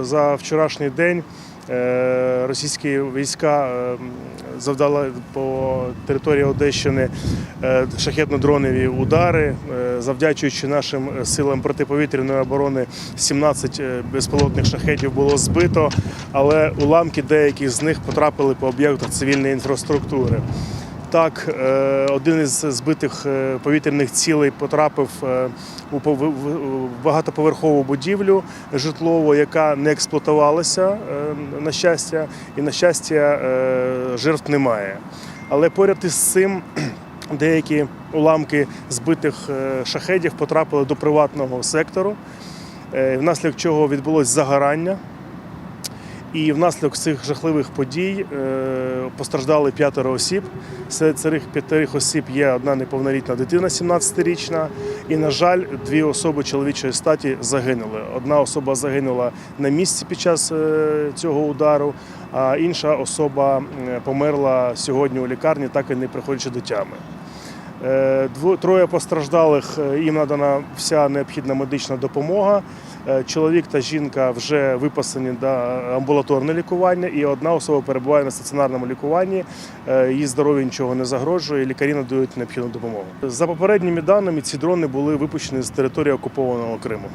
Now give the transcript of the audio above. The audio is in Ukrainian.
за вчорашній день е, російські війська е, завдали по території Одещини е, шахетно-дронові удари, завдячуючи нашим силам протиповітряної оборони 17 е, безпілотних шахетів було збито, але уламки деяких з них потрапили по об'єктах цивільної інфраструктури. Так, е, один із збитих е, повітряних цілей потрапив е, у багатоповерхову будівлю житлову, яка не експлуатувалася, на щастя, і на щастя, жертв немає. Але поряд із цим деякі уламки збитих шахедів потрапили до приватного сектору, внаслідок чого відбулось загорання. І внаслідок цих жахливих подій е, постраждали п'ятеро осіб. Серед цих п'ятерих осіб є одна неповнолітня дитина, 17-річна. І, на жаль, дві особи чоловічої статі загинули. Одна особа загинула на місці під час е, цього удару, а інша особа е, померла сьогодні у лікарні, так і не приходячи до тями. Е, Троє постраждалих, е, їм надана вся необхідна медична допомога. Е, Чоловік та жінка вже виписані на амбулаторне лікування, і одна особа перебуває на стаціонарному лікуванні. Її здоров'ю нічого не загрожує, лікарі надають необхідну допомогу. За попередніми даними, ці дрони були випущені з території окупованого Криму.